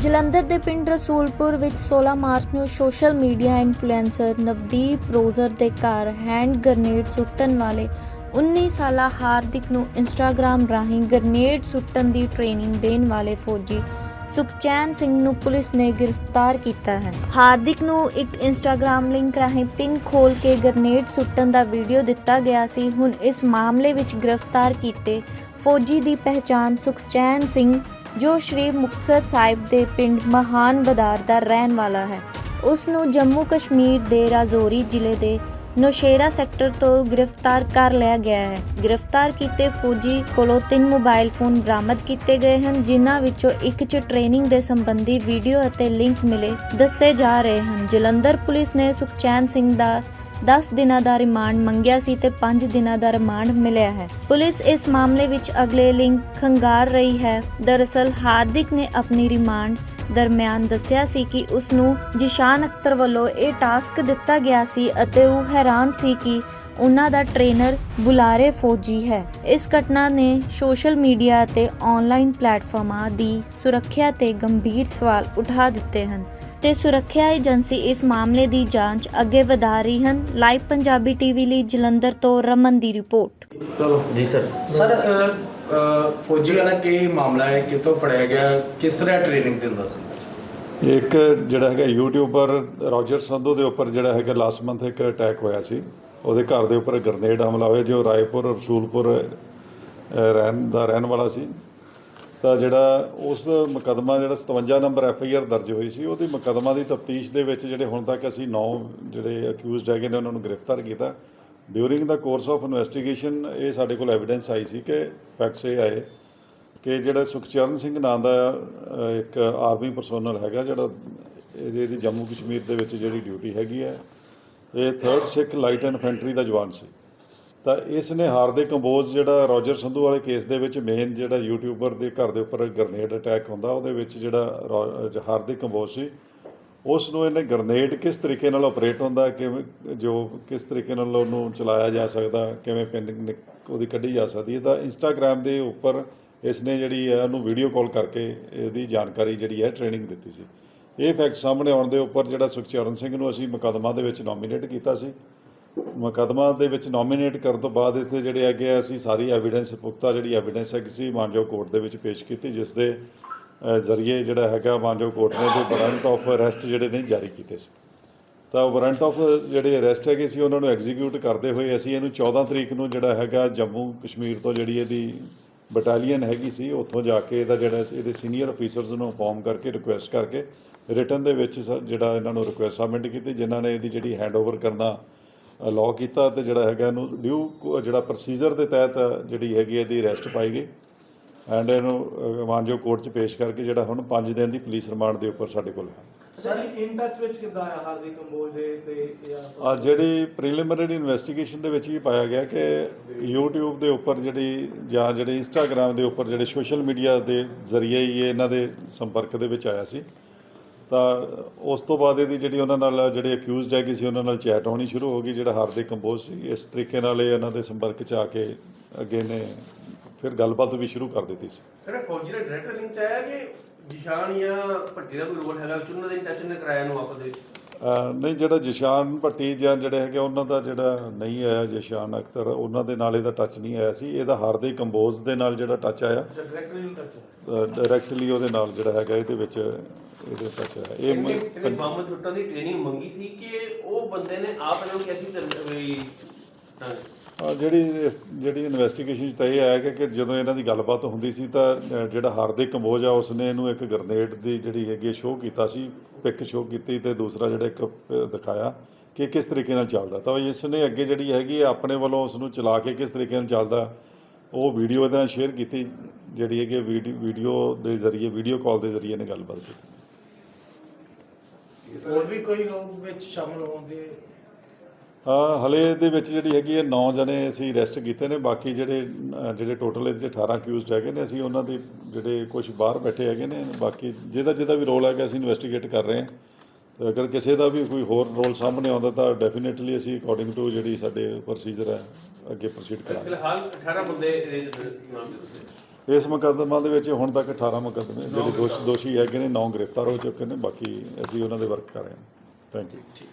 ਜਲੰਧਰ ਦੇ ਪਿੰਡ ਰਸੂਲਪੁਰ ਵਿੱਚ 16 ਮਾਰਚ ਨੂੰ social media influencer Navdeep Rozer ਦੇ ਘਰ ਹੈਂਡ ਗ੍ਰਨੇਡ ਸੁੱਟਣ ਵਾਲੇ 19 ਸਾਲਾ ਹਾਰਦਿਕ ਨੂੰ ਇੰਸਟਾਗ੍ਰam ਰਾਹੀਂ ਗ੍ਰਨੇਡ ਸੁੱਟਣ ਦੀ ਟ੍ਰੇਨਿੰਗ ਦੇਣ ਵਾਲੇ ਫੌਜੀ ਸੁਖਚੈਨ ਸਿੰਘ ਨੂੰ ਪੁਲਿਸ ਨੇ ਗ੍ਰਿਫਤਾਰ ਕੀਤਾ ਹੈ। ਹਾਰਦਿਕ ਨੂੰ ਇੱਕ ਇੰਸਟਾਗ੍ਰam ਲਿੰਕ ਰਾਹੀਂ ਪਿੰਨ ਖੋਲ ਕੇ ਗ੍ਰਨੇਡ ਸੁੱਟਣ ਦਾ ਵੀਡੀਓ ਦਿੱਤਾ ਗਿਆ ਸੀ। ਹੁਣ ਇਸ ਮਾਮਲੇ ਵਿੱਚ ਗ੍ਰਿਫਤਾਰ ਕੀਤੇ ਫੌਜੀ ਦੀ ਪਹਿਚਾਣ ਸੁਖਚੈਨ ਸਿੰਘ ਜੋ ਸ਼੍ਰੀ ਮੁਕਤਸਰ ਸਾਹਿਬ ਦੇ ਪਿੰਡ ਮਹਾਨ ਬਦਾਰ ਦਾ ਰਹਿਣ ਵਾਲਾ ਹੈ। ਉਸ ਨੂੰ ਜੰਮੂ ਕਸ਼ਮੀਰ ਦੇ ਰਾਜੌਰੀ ਜ਼ਿਲ੍ਹੇ ਦੇ ਨੌਸ਼ੇਰਾ ਸੈਕਟਰ ਤੋਂ ਗ੍ਰਿਫਤਾਰ ਕਰ ਲਿਆ ਗਿਆ ਹੈ। ਗ੍ਰਿਫਤਾਰ ਕੀਤੇ ਫੌਜੀ ਕੋਲੋਂ ਤਿੰਨ ਮੋਬਾਈਲ ਫੋਨ ਬਰਾਮਦ ਕੀਤੇ ਗਏ ਹਨ, ਜਿਨ੍ਹਾਂ ਵਿੱਚੋਂ ਇੱਕ 'ਚ ਟ੍ਰੇਨਿੰਗ ਦੇ ਸੰਬੰਧੀ ਵੀਡੀਓ ਅਤੇ ਲਿੰਕ ਮਿਲੇ ਦੱਸੇ ਜਾ ਰਹੇ ਹਨ। ਜਲੰਧਰ ਪੁਲਿਸ ਨੇ ਸੁਖਚੈਨ ਸਿੰਘ ਦਾ 10 ਦਿਨਾਂ ਦਾ ਰਿਮਾਂਡ ਮੰਗਿਆ ਸੀ ਤੇ 5 ਦਿਨਾਂ ਦਾ ਰਿਮਾਂਡ ਮਿਲਿਆ ਹੈ। ਪੁਲਿਸ ਇਸ ਮਾਮਲੇ ਵਿੱਚ ਅਗਲੇ ਲਿੰਕ ਖੰਗਾਰ ਰਹੀ ਹੈ। ਦਰਅਸਲ ਹਾਰਦਿਕ ਨੇ ਆਪਣੀ ਰਿਮਾਂਡ ਦਰਮਿਆਨ ਦੱਸਿਆ ਸੀ ਕਿ ਉਸ ਨੂੰ ਜਿਸ਼ਾਨ ਅਖਤਰ ਵੱਲੋਂ ਇਹ ਟਾਸਕ ਦਿੱਤਾ ਗਿਆ ਸੀ ਅਤੇ ਉਹ ਹੈਰਾਨ ਸੀ ਕਿ ਉਹਨਾਂ ਦਾ ਟ੍ਰੇਨਰ ਬੁਲਾਰੇ ਫੌਜੀ ਹੈ। ਇਸ ਘਟਨਾ ਨੇ ਸੋਸ਼ਲ ਮੀਡੀਆ ਅਤੇ ਆਨਲਾਈਨ ਪਲੇਟਫਾਰਮਾਂ ਦੀ ਸੁਰੱਖਿਆ ਤੇ ਗੰਭੀਰ ਸਵਾਲ ਉਠਾ ਦਿੱਤੇ ਹਨ। ਤੇ ਸੁਰੱਖਿਆ ਏਜੰਸੀ ਇਸ ਮਾਮਲੇ ਦੀ ਜਾਂਚ ਅੱਗੇ ਵਧਾ ਰਹੀ ਹਨ। ਲਾਈਵ ਪੰਜਾਬੀ ਟੀਵੀ ਲਈ ਜਲੰਧਰ ਤੋਂ ਰਮਨ ਦੀ ਰਿਪੋਰਟ। ਚਲੋ। ਜੀ ਸਰ। ਸਰ ਅ, ਅ, ਫੌਜੀ ਵਾਲਾ ਕੀ ਮਾਮਲਾ ਹੈ? ਕਿਤੋਂ ਫੜਿਆ ਗਿਆ? ਕਿਸ ਤਰ੍ਹਾਂ ਟ੍ਰੇਨਿੰਗ ਦਿੰਦਾ ਸੀ? ਇੱਕ ਜਿਹੜਾ ਹੈਗਾ ਯੂਟਿਊਬਰ ਰੋਜਰ ਸੰਧੂ ਦੇ ਉੱਪਰ ਜਿਹੜਾ ਹੈਗਾ ਲਾਸਟ ਮੰਥ ਇੱਕ ਅਟੈਕ ਹੋਇਆ ਸੀ। ਉਹਦੇ ਘਰ ਦੇ ਉੱਪਰ ਗ੍ਰਨੇਡ ਹਮਲਾ ਹੋਇਆ ਜੋ ਰਾਏਪੁਰ ਰਸੂਲਪੁਰ ਅਹ, ਰਹਿਣ ਦਾ ਰਹਿਣ ਵਾਲਾ ਸੀ। ਤਾਂ ਜਿਹੜਾ ਉਸ ਮੁਕੱਦਮਾ ਜਿਹੜਾ 57 ਨੰਬਰ ਐਫ ਆਈ ਆਰ ਦਰਜ ਹੋਈ ਸੀ, ਉਹਦੀ ਮੁਕੱਦਮਾ ਦੀ ਤਫਤੀਸ਼ ਦੇ ਵਿੱਚ ਜਿਹੜੇ ਹੁਣ ਤੱਕ ਅਸੀਂ 9 ਜਿਹੜੇ ਅਕਿਊਜ਼ਡ ਹੈਗੇ ਨੇ, ਉਹਨਾਂ ਨੂੰ ਗ੍ਰਿਫਤਾਰ ਕੀਤਾ। During the course of investigation ਇਹ ਸਾਡੇ ਕੋਲ ਐਵੀਡੈਂਸ ਆਈ ਸੀ ਕਿ ਫੈਕਟਸ ਇਹ ਆਏ ਕਿ ਜਿਹੜਾ ਸੁਖਚਰਨ ਸਿੰਘ ਨਾਂ ਦਾ ਇੱਕ ਆਰਮੀ ਪਰਸਨਲ ਹੈਗਾ, ਜਿਹੜਾ ਇਹਦੀ ਇਹਦੀ ਜੰਮੂ ਕਸ਼ਮੀਰ ਦੇ ਵਿੱਚ ਜਿਹੜੀ ਡਿਊਟੀ ਹੈਗੀ ਹੈ, ਇਹ 3rd ਸਿੱਖ ਲਾਈਟ ਇਨਫੈਂਟਰੀ ਦਾ ਜਵਾਨ ਸੀ। ਤਾਂ ਇਸ ਨੇ ਹਾਰਦਿਕ ਕੰਬੋਜ ਜਿਹੜਾ ਰੋਜਰ ਸੰਧੂ ਵਾਲੇ ਕੇਸ ਦੇ ਵਿੱਚ ਮੇਨ ਜਿਹੜਾ ਯੂਟਿਊਬਰ ਦੇ ਘਰ ਦੇ ਉੱਪਰ ਗ੍ਰਨੇਡ ਅਟੈਕ ਹੁੰਦਾ ਉਹਦੇ ਵਿੱਚ ਜਿਹੜਾ ਰੋ- ਅ, ਹਾਰਦਿਕ ਕੰਬੋਜ ਸੀ ਉਸ ਨੂੰ ਇਹਨੇ ਗ੍ਰਨੇਡ ਕਿਸ ਤਰੀਕੇ ਨਾਲ ਆਪਰੇਟ ਹੁੰਦਾ ਕਿਵੇਂ ਜੋ ਕਿਸ ਤਰੀਕੇ ਨਾਲ ਉਹਨੂੰ ਚਲਾਇਆ ਜਾ ਸਕਦਾ ਕਿਵੇਂ ਪਿੰਨ ਉਹਦੀ ਕੱਢੀ ਜਾ ਸਕਦੀ ਹੈ ਤਾਂ ਇੰਸਟਾਗ੍ਰam ਦੇ ਉੱਪਰ ਇਸ ਨੇ ਜਿਹੜੀ ਹੈ ਉਹਨੂੰ ਵੀਡੀਓ ਕਾਲ ਕਰਕੇ ਇਹਦੀ ਜਾਣਕਾਰੀ ਜਿਹੜੀ ਹੈ ਟ੍ਰੇਨਿੰਗ ਦਿੱਤੀ ਸੀ। ਇਹ ਫੈਕਟ ਸਾਹਮਣੇ ਆਉਣ ਦੇ ਉੱਪਰ ਜਿਹੜਾ ਸੁਖਚਰਨ ਸਿੰਘ ਨੂੰ ਅਸੀਂ ਮੁਕੱਦਮਾ ਦੇ ਵਿੱਚ ਨੋਮੀਨੇਟ ਕੀਤਾ ਸੀ ਮੁਕੱਦਮਾ ਦੇ ਵਿੱਚ ਨੋਮੀਨੇਟ ਕਰਨ ਤੋਂ ਬਾਅਦ ਇੱਥੇ ਜਿਹੜੇ ਹੈਗੇ ਆ, ਅਸੀਂ ਸਾਰੀ ਐਵੀਡੈਂਸ ਪੁਖਤਾ ਜਿਹੜੀ ਐਵੀਡੈਂਸ ਹੈਗੀ ਸੀ ਮਾਨਜੋ ਕੋਰਟ ਦੇ ਵਿੱਚ ਪੇਸ਼ ਕੀਤੀ, ਜਿਸ ਦੇ ਜ਼ਰੀਏ ਜਿਹੜਾ ਹੈਗਾ ਮਾਨਜੋ ਕੋਰਟ ਨੇ ਜੋ ਵਾਰੰਟ ਆਫ ਅਰੈਸਟ ਜਿਹੜੇ ਨੇ ਜਾਰੀ ਕੀਤੇ ਸੀ। ਤਾਂ ਵਾਰੰਟ ਆਫ ਜਿਹੜੇ ਅਰੈਸਟ ਹੈਗੇ ਸੀ, ਉਹਨਾਂ ਨੂੰ ਐਗਜ਼ੀਕਿਊਟ ਕਰਦੇ ਹੋਏ ਅਸੀਂ ਇਹਨੂੰ 14 ਤਰੀਕ ਨੂੰ ਜਿਹੜਾ ਹੈਗਾ, ਜੰਮੂ ਕਸ਼ਮੀਰ ਤੋਂ ਜਿਹੜੀ ਇਹਦੀ ਬਟਾਲੀਅਨ ਹੈਗੀ ਸੀ, ਉੱਥੋਂ ਜਾ ਕੇ ਇਹਦਾ ਜਿਹੜਾ ਇਹਦੇ ਸੀਨੀਅਰ ਅਫੀਸਰਸ ਨੂੰ ਇਨਫੋਰਮ ਕਰਕੇ ਰਿਕੁਐਸਟ ਕਰਕੇ ਰਿਟਰਨ ਦੇ ਵਿੱਚ ਸ- ਜਿਹੜਾ ਇਹਨਾਂ ਨੂੰ ਰਿਕੁਐਸਟ ਸਬਮਿਟ ਕੀਤੀ, ਜਿਨ੍ਹਾਂ ਨੇ ਇਹਦੀ ਜਿਹੜੀ ਹੈਂਡਓਵਰ ਕਰਨਾ ਲਾਅ ਕੀਤਾ ਤੇ ਜਿਹੜਾ ਹੈਗਾ ਇਹਨੂੰ ਡਿਊ ਜਿਹੜਾ ਪ੍ਰੋਸੀਜਰ ਦੇ ਤਹਿਤ ਜਿਹੜੀ ਹੈਗੀ ਇਹਦੀ ਅਰੈਸਟ ਪਾਈ ਗਈ। ਐਂਡ ਇਹਨੂੰ ਮਾਨਜੋ ਕੋਰਟ 'ਚ ਪੇਸ਼ ਕਰਕੇ ਜਿਹੜਾ ਹੁਣ 5 ਦਿਨ ਦੀ ਪੁਲਿਸ ਰਿਮਾਂਡ ਦੇ ਉੱਪਰ ਸਾਡੇ ਕੋਲ ਹੈ। ਸਰ ਇਨ ਟੱਚ ਵਿੱਚ ਕਿੱਦਾਂ ਆ ਹਾਰਦਿਕ ਕੰਬੋਜ ਦੇ ਤੇ ਆ ਜਿਹੜੀ ਪ੍ਰੀਲਿਮਿਨਰੀ ਇਨਵੈਸਟੀਗੇਸ਼ਨ ਦੇ ਵਿੱਚ ਵੀ ਪਾਇਆ ਗਿਆ ਕਿ YouTube ਦੇ ਉੱਪਰ ਜਿਹੜੀ ਜਾਂ ਜਿਹੜੇ Instagram ਦੇ ਉੱਪਰ ਜਿਹੜੇ ਸੋਸ਼ਲ ਮੀਡੀਆ ਦੇ ਜ਼ਰੀਏ ਹੀ ਇਹ ਇਹਨਾਂ ਦੇ ਸੰਪਰਕ ਦੇ ਵਿੱਚ ਆਇਆ ਸੀ। ਤਾਂ ਉਸ ਤੋਂ ਬਾਅਦ ਇਹਦੀ ਜਿਹੜੀ ਉਹਨਾਂ ਨਾਲ ਜਿਹੜੇ ਅਕਿਊਜ਼ਡ ਹੈਗੇ ਸੀ, ਉਹਨਾਂ ਨਾਲ ਚੈਟ ਹੋਣੀ ਸ਼ੁਰੂ ਹੋ ਗਈ, ਜਿਹੜਾ ਹਾਰਦਿਕ ਕੰਬੋਜ ਸੀ। ਇਸ ਤਰੀਕੇ ਨਾਲ ਇਹ ਇਹਨਾਂ ਦੇ ਸੰਪਰਕ 'ਚ ਆ ਕੇ ਅੱਗੇ ਨੇ ਫਿਰ ਗੱਲਬਾਤ ਵੀ ਸ਼ੁਰੂ ਕਰ ਦਿੱਤੀ ਸੀ। ਸਰ ਫੌਜੀ ਦਾ ਡਾਇਰੈਕਟ ਲਿੰਕ ਆਇਆ ਕਿ ਜਿਸ਼ਾਨ ਜਾਂ ਭੱਟੀ ਦਾ ਕੋਈ ਰੋਲ ਹੈਗਾ ਕਿ ਦੇ ਟੱਚ ਨੇ ਕਰਾਇਆ ਨੂੰ ਆਪਸ ਦੇ ਵਿੱਚ? ਨਹੀਂ ਜਿਹੜਾ ਜਿਸ਼ਾਨ ਭੱਟੀ ਜਾਂ ਜਿਹੜੇ ਹੈਗੇ ਉਹਨਾਂ ਦਾ ਜਿਹੜਾ ਨਹੀਂ ਆਇਆ ਜਿਸ਼ਾਨ ਅਖਤਰ ਉਹਨਾਂ ਦੇ ਨਾਲ ਇਹਦਾ ਟੱਚ ਨਹੀਂ ਆਇਆ ਸੀ। ਇਹਦਾ ਹਾਰਦਿਕ ਕੰਬੋਜ ਦੇ ਨਾਲ ਜਿਹੜਾ ਟੱਚ ਆਇਆ। ਡਾਇਰੈਕਟਲੀ ਉਹਦੇ ਨਾਲ ਜਿਹੜਾ ਹੈਗਾ ਇਹਦੇ ਵਿੱਚ ਇਹਦੇ ਟੱਚ ਆਇਆ। ਇਹ ਇਹਨੇ ਮ- ਇਹਨੇ ਬੰਬ ਸੁੱਟਣ ਦੀ ਟ੍ਰੇਨਿੰਗ ਮੰਗੀ ਸੀ ਕਿ ਉਹ ਬੰਦੇ ਨੇ ਆਪ ਇਹਨਾਂ ਨੂੰ ਕਿਹਾ ਸੀ ਜਿਹੜੀ ਇਸ- ਜਿਹੜੀ ਇਨਵੈਸਟੀਗੇਸ਼ਨ 'ਚ ਤਾਂ ਇਹ ਆਇਆ ਕਿ ਕਿ ਜਦੋਂ ਇਹਨਾਂ ਦੀ ਗੱਲਬਾਤ ਹੁੰਦੀ ਸੀ ਤਾਂ ਅਹ ਜਿਹੜਾ ਹਾਰਦਿਕ ਕੰਬੋਜ ਆ, ਉਸਨੇ ਇਹਨੂੰ ਇੱਕ ਗ੍ਰਨੇਡ ਦੀ ਜਿਹੜੀ ਹੈਗੀ ਸ਼ੋਅ ਕੀਤਾ ਸੀ ਪਿਕ ਸ਼ੋਅ ਕੀਤੀ ਤੇ ਦੂਸਰਾ ਜਿਹੜਾ ਇੱਕ ਅਹ ਦਿਖਾਇਆ ਕਿ ਕਿਸ ਤਰੀਕੇ ਨਾਲ ਚੱਲਦਾ। ਤਾਂ ਇਸ ਨੇ ਅੱਗੇ ਜਿਹੜੀ ਹੈਗੀ ਆ, ਆਪਣੇ ਵੱਲੋਂ ਉਸ ਨੂੰ ਚਲਾ ਕੇ ਕਿਸ ਤਰੀਕੇ ਨਾਲ ਚੱਲਦਾ, ਉਹ ਵੀਡੀਓ ਇਹਦੇ ਨਾਲ ਸ਼ੇਅਰ ਕੀਤੀ, ਜਿਹੜੀ ਹੈਗੀ ਵੀਡੀਓ ਵੀਡੀਓ ਦੇ ਜ਼ਰੀਏ ਵੀਡੀਓ ਕਾਲ ਦੇ ਜ਼ਰੀਏ ਨੇ ਗੱਲਬਾਤ ਕੀਤੀ। ਹੋਰ ਵੀ ਕੋਈ ਲੋਕ ਵਿੱਚ ਸ਼ਾਮਲ ਹੋਣ ਦੇ ਹਲੇ ਦੇ ਵਿੱਚ ਜਿਹੜੀ ਹੈਗੀ ਹੈ 9 ਜਣੇ ਅਸੀਂ ਅਰੈਸਟ ਕੀਤੇ ਨੇ। ਬਾਕੀ ਜਿਹੜੇ ਜਿਹੜੇ ਟੋਟਲ ਇਹਦੇ 'ਚ 18 ਅਕਿਊਜ਼ਡ ਹੈਗੇ ਨੇ ਅਸੀਂ ਉਹਨਾਂ ਦੇ ਜਿਹੜੇ ਕੁਝ ਬਾਹਰ ਬੈਠੇ ਹੈਗੇ ਨੇ। ਬਾਕੀ ਜਿਹਦਾ ਜਿਹਦਾ ਵੀ ਰੋਲ ਹੈਗਾ ਅਸੀਂ ਇਨਵੈਸਟੀਗੇਟ ਕਰ ਰਹੇ ਹਾਂ। ਤੇ ਅਗਰ ਕਿਸੇ ਦਾ ਵੀ ਕੋਈ ਹੋਰ ਰੋਲ ਸਾਹਮਣੇ ਆਉਂਦਾ ਤਾਂ ਡੈਫੀਨਿਟਲੀ ਅਸੀਂ ਅਕੋਰਡਿੰਗ ਟੂ ਜਿਹੜੀ ਸਾਡੇ ਪ੍ਰੋਸੀਜਰ ਹੈ ਅੱਗੇ ਪ੍ਰੋਸੀਡ ਕਰਾਂਗੇ। ਫਿਲਹਾਲ 18 ਬੰਦੇ ਇਸ ਮੁਕੱਦਮਾ ਦੇ ਵਿੱਚ ਹੁਣ ਤੱਕ 18 ਮੁਕੱਦਮੇ ਜਿਹੜੇ ਦੋਸ਼- ਦੋਸ਼ੀ ਹੈਗੇ ਨੇ 9 ਗ੍ਰਿਫਤਾਰ ਹੋ ਚੁੱਕੇ ਨੇ। ਬਾਕੀ ਅਸੀਂ ਉਹਨਾਂ ਦੇ ਵਰਕ ਕਰ ਰਹੇ ਹਾਂ। Thank you